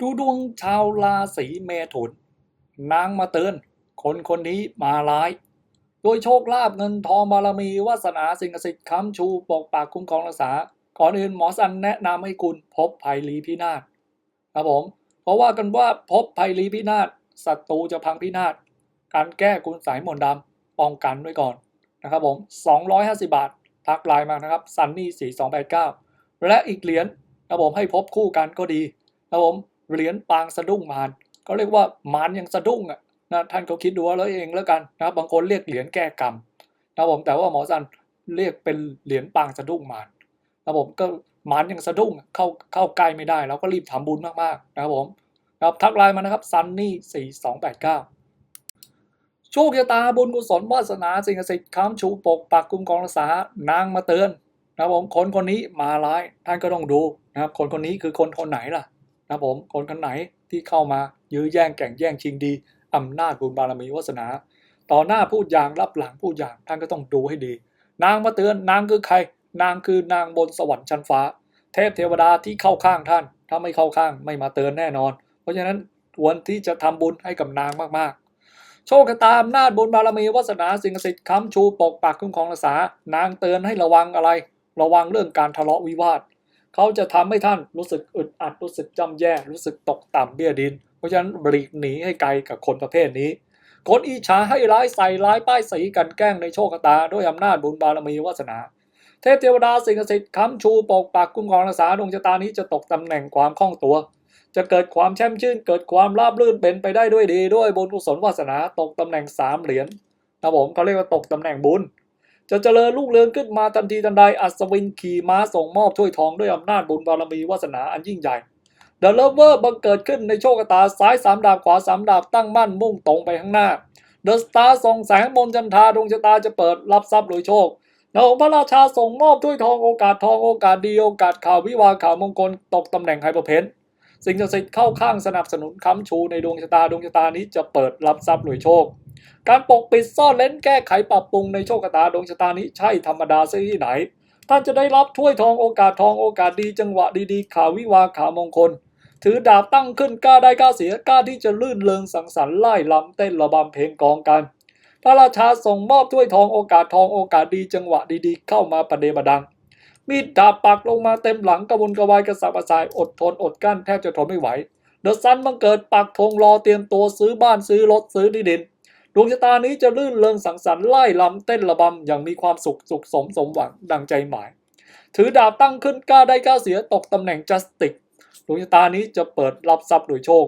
ดูดวงชาวราศีเมถุน นางมาเตือนคนคนนี้มาร้าย โดยโชคลาภเงินทองบารมีวาสนาสิ่งศักดิ์สิทธิ์ค้ำชูปกปักคุ้มครองรักษา ก่อนอื่นหมอสันแนะนำให้คุณพบภัยลีพินาศครับผม เพราะว่ากันว่าพบภัยลีพินาศศัตรูจะพังพินาศการแก้คุณสายมนต์ดำป้องกันไว้ก่อนนะครับผม 250 บาท ทักไลน์มานะครับซันนี่ 4289 และอีกเหรียญครับผมให้พบคู่กันก็ดีครับผม เหรียญปางสะดุ้งมารเขาเรียกว่ามารยังสะดุ้งอะนะท่านก็คิดดูเอาแล้วเองแล้วกันนะครับบางคนเรียกเหรียญแก้กรรมนะครับผมแต่ว่าหมอสันเรียกเป็นเหรียญปางสะดุ้งมารนะครับผมก็มารยังสะดุ้งเข้าเข้าใกล้ไม่ได้เราก็รีบทำบุญมากๆนะครับผมครับทักไลน์มานะครับซันนี่4289โชคชะตาบุญกุศลวาสนาสิ่งศักดิ์สิทธิ์ค้ำชูปกปักคุ้มครองรักษานางมาเตือนนะครับผมคนคนนี้มาร้ายท่านก็ต้องดูนะครับคนคนนี้คือคนคนไหนล่ะ นะผมคนคนไหนที่เข้ามายื้อแย่งแข่งแย่งชิงดีอำนาจบุญบารมีวาสนา ต่อหน้าพูดอย่างรับหลังพูดอย่างท่านก็ต้องดูให้ดี นางมาเตือนนางคือใคร นางคือนางบนสวรรค์ชั้นฟ้า เทพเทวดาที่เข้าข้างท่าน ถ้าไม่เข้าข้างไม่มาเตือนแน่นอน เพราะฉะนั้นควรที่จะทำบุญให้กับนางมากๆ โชคชะตาอำนาจบุญบารมีวาสนาสิ่งศักดิ์สิทธิ์ค้ำชูปกปักคุ้มครองรักษานางเตือนให้ระวังอะไร ระวังเรื่องการทะเลาะวิวาท เขาจะทำให้ท่านรู้สึกอึดอัดรู้สึกจำแย่รู้สึกตกต่ำเบี้ยดิน เพราะฉะนั้นหลีกหนีให้ไกลกับคนประเภทนี้คนอิจฉาให้ร้ายใส่ร้ายป้ายสีกันแกล้งในโชคชะตา ด้วยอำนาจบุญบารมีวาสนา เทพเทวดาสิ่งศักดิ์สิทธิ์ค้ำชูปกปักคุ้มครองรักษาดวงชะตานี้จะตกตำแหน่งความคล่องตัว จะเกิดความแช่มชื่น เกิดความราบรื่นเป็นไปได้ด้วยดี ด้วยบุญกุศลวาสนาตกตำแหน่งสามเหรียญนะผมเขาเรียกว่าตกตำแหน่งบุญ จะเจริญลูกเรืองขึ้นมาทันทีทันใดอัศวินขี่ม้าส่งมอบถ้วยทองด้วยอำนาจบุญบารมีวาสนาอันยิ่งใหญ่เดอะเลเวอร์บังเกิดขึ้นในโชคชะตาซ้ายสามดาบขวาสามดาบตั้งมั่นมุ่งตรงไปข้างหน้าเดอะสตาร์ส่องแสงมนจันทราดวงชะตาจะเปิดรับทรัพย์โดยโชคนะองพระราชาส่งมอบถ้วยทองโอกาสทองโอกาสดีโอกาสข่าววิวาข่าวมงคลตกตำแหน่งไฮเปอร์เพนสิ่งศักดิ์สิทธิ์เข้าข้างสนับสนุนค้ำชูในดวงชะตาดวงชะตานี้จะเปิดรับทรัพย์รวยโชค การปกปิดซ่อนเล้นแก้ไขปรับปรุงในโชคชะตาดวงชะตานี้ใช่ธรรมดาซะที่ไหน ท่านจะได้รับถ้วยทองโอกาสทองโอกาสดีจังหวะดีๆ ข่าววิวาข่าวมงคล ถือดาบตั้งขึ้นกล้าได้กล้าเสียกล้าที่จะลื่นเลงสังสรรค์ไล่ลำเต้นระบำเพลงกองกันพระราชาส่งมอบถ้วยทองโอกาสทองโอกาสดีจังหวะดีๆ เข้ามาประเดประดัง มีดดาบปักลงมาเต็มหลังกระวนกระวายกระสับกระส่ายอดทนอดกั้นแทบจะทนไม่ไหวเดอะซันบังเกิดปักธงรอเตรียมตัวซื้อบ้านซื้อรถซื้อที่ดิน วงชะตานี้จะลื่นเลงสังสรรค์ไล่ลำเต้นระบำอย่างมีความสุขสุขสมสมหวังดังใจหมาย ถือดาบตั้งขึ้นกล้าได้กล้าเสียตกตำแหน่งจัสติกดวงชะตานี้จะเปิดรับทรัพย์โดยโชค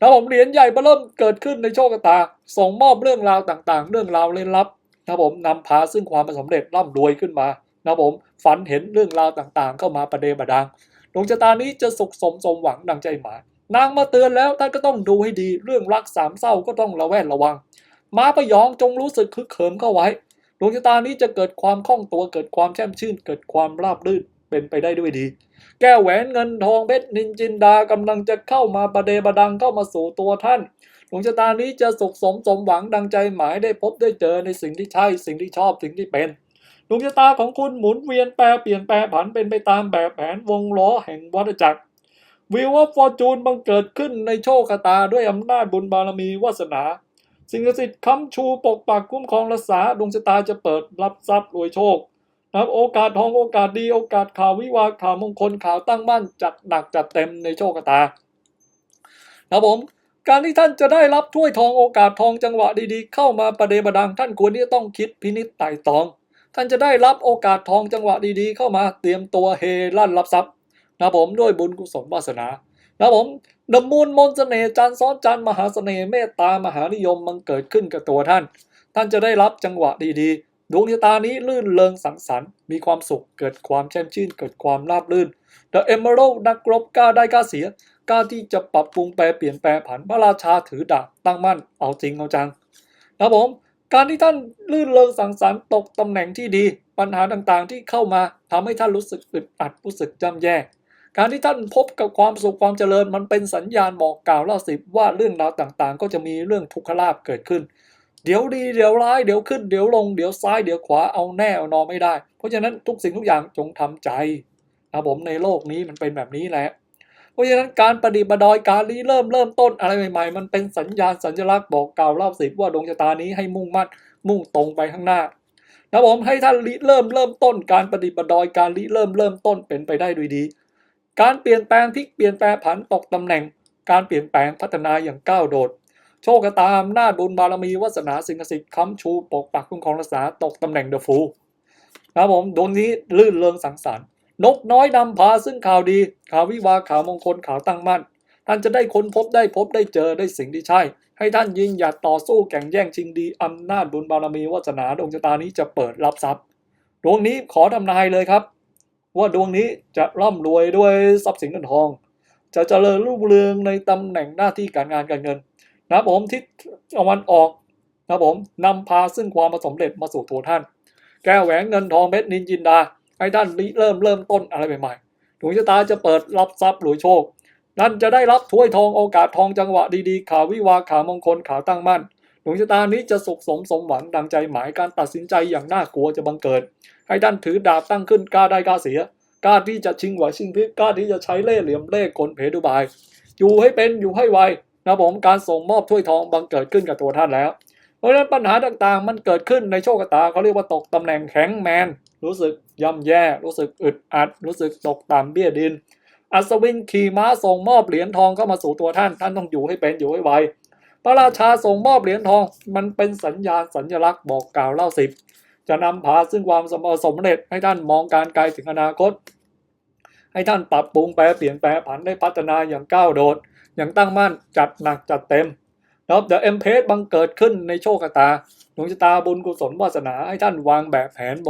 นะผมเหรียญใหญ่เริ่มเกิดขึ้นในโชคชะตา ส่งมอบเรื่องราวต่างๆ เรื่องราวเล่นลับนะผมนำพาซึ่งความสำเร็จร่ำรวยขึ้นมานะผมฝันเห็นเรื่องราวต่างๆ เข้ามาประเดประดังดวงชะตานี้จะสุขสมสมหวังดังใจหมายนางมาเตือนแล้วท่านก็ต้องดูให้ดี เรื่องรักสามเศร้าก็ต้องระแวดระวัง ม้าประยองจงรู้สึกคึกเขิมเข้าไว้ ดวงชะตานี้จะเกิดความคล่องตัวเกิดความแช่มชื่น เกิดความราบรื่นเป็นไปได้ด้วยดี แก้วแหวนเงินทองเพชรนินจินดากำลังจะเข้ามาประเดประดังเข้ามาสู่ตัวท่านดวงชะตานี้จะสุขสมสมหวังดังใจหมายได้พบได้เจอในสิ่งที่ใช่สิ่งที่ชอบสิ่งที่เป็นดวงชะตาของคุณหมุนเวียนแปรเปลี่ยนแปรผันเป็นไปตามแบบแผนวงล้อแห่งวัฏจักรวิวว่าฟอร์จูนบังเกิดขึ้นในโชคชะตาด้วยอำนาจบุญบารมีวาสนา สิ่งศักดิ์สิทธิ์ค้ำชูปกปักคุ้มครองรักษาดวงชะตาจะเปิดรับทรัพย์รวยโชคนะครับโอกาสทองโอกาสดีโอกาสข่าววิวาข่าวมงคลข่าวตั้งมั่นจัดหนักจัดเต็มในโชคชะตานะครับผมการที่ท่านจะได้รับถ้วยทองโอกาสทองจังหวะดีๆ เข้ามาประเดประดังท่านควรที่จะต้องคิดพินิจไต่ตอง ท่านจะได้รับโอกาสทองจังหวะดีๆ เข้ามาเตรียมตัวเฮลั่นรับทรัพย์นะครับผมด้วยบุญกุศลวาสนานะครับผม ดมูลมนต์เสน่ห์จันซ้อนจันมหาเสน่ห์เมตตามหานิยมมันเกิดขึ้นกับตัวท่าน ท่านจะได้รับจังหวะดีๆ ดวงชะตานี้ลื่นเลงสังสรรค์มีความสุขเกิดความแช่มชื่นเกิดความราบรื่น The Emerald นักรบกล้าได้กล้าเสียกล้าที่จะปรับปรุงแปลเปลี่ยนแปลผันพระราชาถือดาบตั้งมั่นเอาจริงเอาจังนะผมการที่ท่านลื่นเลงสังสรรค์ตกตำแหน่งที่ดี ปัญหาต่างๆที่เข้ามาทำให้ท่านรู้สึกอึดอัดรู้สึกจำแย่ การที่ท่านพบกับความสุขความเจริญมันเป็นสัญญาณบอกกล่าวเล่าสิบว่าเรื่องราวต่างๆ ก็จะมีเรื่องทุกขลาภเกิดขึ้น เดี๋ยวดีเดี๋ยวร้ายเดี๋ยวขึ้นเดี๋ยวลงเดี๋ยวซ้ายเดี๋ยวขวาเอาแน่เอานอนไม่ได้ เพราะฉะนั้นทุกสิ่งทุกอย่างจงทำใจนะผมในโลกนี้มันเป็นแบบนี้แหละ เพราะฉะนั้นการประดิษฐ์ประดอยการริเริ่มเริ่มต้นอะไรใหม่ๆ มันเป็นสัญญาณสัญลักษณ์บอกกล่าวเล่าสิบว่าดวงชะตานี้ให้มุ่งมั่นมุ่งตรงไปข้างหน้านะผมให้ท่านริเริ่มเริ่มต้น การประดิษฐ์ประดอยการริเริ่มเริ่มต้นเป็นไปได้ด้วยดี การเปลี่ยนแปลงพลิกเปลี่ยนแปลงผันตกตำแหน่ง การเปลี่ยนแปลงพัฒนาอย่างก้าวโดด โชคตาอำนาบุญบารมีวาสนาสิ่งศักดิ์สิทธิ์ค้ำชูปกปักคุ้มครองรักษาตกตำแหน่งเดอะฟูนะครับผมดวงนี้ลื่นเริงสังสรรค์นกน้อยนำพาซึ่งข่าวดี ข่าววิวาข่าวมงคลข่าวตั้งมั่น ท่านจะได้ค้นพบได้พบได้เจอได้สิ่งที่ใช่ ให้ท่านยิงหยัดต่อสู้แข่งแย่งชิงดีอำนาจบุญบารมีวาสนาดวงชะตานี้จะเปิดรับทรัพย์ดวงนี้ขอทำนายเลยครับ ว่าดวงนี้จะร่ำรวยด้วยทรัพย์สินเงินทอง จะเจริญรุ่งเรืองในตำแหน่งหน้าที่การงานการเงินนะผมทิศตะวันออกนะผมนำพาซึ่งความประสบเร็จมาสู่ตัวท่าน แก้แหวนเงินทองเพชรนินจินดาให้ท่านริเริ่มเริ่มต้นอะไรใหม่ๆดวงชะตาจะเปิดรับทรัพย์หรือโชคนั่นจะได้รับถ้วยทองโอกาสทองจังหวะดีๆข่าววิวาข่าวมงคลข่าวตั้งมั่น ดวงชะตานี้จะสุขสมสมหวังดังใจหมายการตัดสินใจอย่างน่ากลัวจะบังเกิด ให้ท่านถือดาบตั้งขึ้นกล้าได้กล้าเสียกล้าที่จะชิงไหวชิงพริบกล้าที่จะใช้เล่ห์เหลี่ยมเล่ห์กลเพดุบาย อยู่ให้เป็นอยู่ให้ไวนะผมการส่งมอบถ้วยทองบังเกิดขึ้นกับตัวท่านแล้ว เพราะฉะนั้นปัญหาต่างๆ มันเกิดขึ้นในโชคชะตาเขาเรียกว่าตกตำแหน่งแข็งแมน รู้สึกย่ำแย่ รู้สึกอึดอัด รู้สึกตกต่ำเบี้ยดิน อัศวินขี่ม้าส่งมอบเหรียญทองเข้ามาสู่ตัวท่าน ท่านต้องอยู่ให้เป็นอยู่ให้ไว พระราชาส่งมอบเหรียญทอง มันเป็นสัญญาณสัญลักษณ์บอกกล่าวเล่าสิบจะนำพาซึ่งความสำเร็จให้ท่านมองการไกลถึงอนาคต ให้ท่านปรับปรุงแปลเปลี่ยนแปลผันได้พัฒนาอย่างก้าวโดด อย่างตั้งมั่นจัดหนักจัดเต็มนะครับเดี๋ยวเอ็มเพสบังเกิดขึ้นในโชคชะตาดวงชะตาบุญกุศลวาสนาให้ท่านวางแบบแผนโบ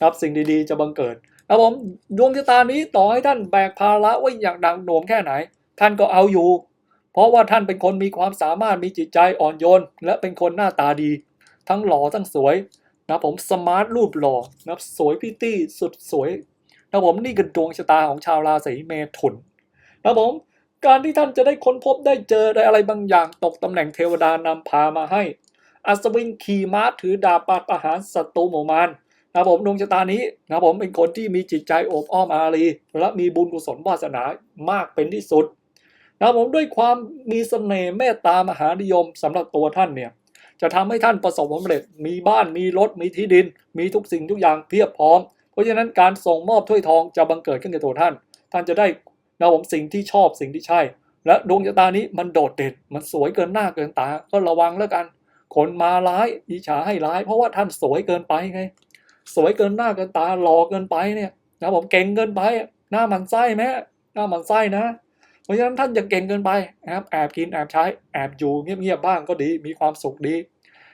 ครับสิ่งดีๆ จะบังเกิดครับผมดวงชะตานี้ต่อให้ท่านแบกภาระไว้อย่างดังโหนมแค่ไหน ท่านก็เอาอยู่ เพราะว่าท่านเป็นคนมีความสามารถมีจิตใจอ่อนโยน และเป็นคนหน้าตาดี ทั้งหล่อทั้งสวยนะผมสมาร์ทรูปหล่อนะสวยพิตตี้สุดสวยนะผมนี่คือดวงชะตาของชาวราศีเมถุนนะผมการที่ท่านจะได้ค้นพบได้เจอได้อะไรบางอย่างตกตำแหน่งเทวดานำพามาให้ อัศวินขี่ม้าถือดาบปาดประหารศัตรูหมู่มารนะผมดวงชะตานี้นะผมเป็นคนที่มีจิตใจโอบอ้อมอารี และมีบุญกุศลวาสนามากเป็นที่สุด นะผมด้วยความมีเสน่ห์เมตตามหานิยมสำหรับตัวท่านเนี่ยจะทำให้ท่านประสบความสำเร็จ มีบ้านมีรถมีที่ดิน มีทุกสิ่งทุกอย่างเพียบพร้อม เพราะฉะนั้นการส่งมอบถ้วยทองจะบังเกิดขึ้นกับตัวท่าน ท่านจะได้นะผมสิ่งที่ชอบสิ่งที่ใช่ และดวงชะตานี้มันโดดเด่นมันสวยเกินหน้าเกินตา ก็ระวังแล้วกัน คนมาร้ายอิจฉาให้ร้าย เพราะว่าท่านสวยเกินไปไง สวยเกินหน้าเกินตาหล่อเกินไปเนี่ยนะผมเก่งเกินไปหน้ามันไส้ไหมหน้ามันไส้นะ ราะฉะนั้นท่านอย่าเก่งเกินไปนะครับแอบกินแอบใช้แอบอยู่เงียบๆบ้างก็ดีมีความสุขดี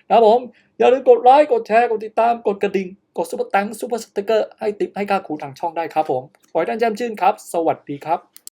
นะผม อย่าลืมกดไลค์กดแชร์กดติดตามกดกระดิ่ง กดซุปเปอร์ตังซุปเปอร์สติ๊กเกอร์ให้ติปให้ก้าครูทางช่องได้ครับผมขอให้ท่านแจ่มชื่นครับ สวัสดีครับ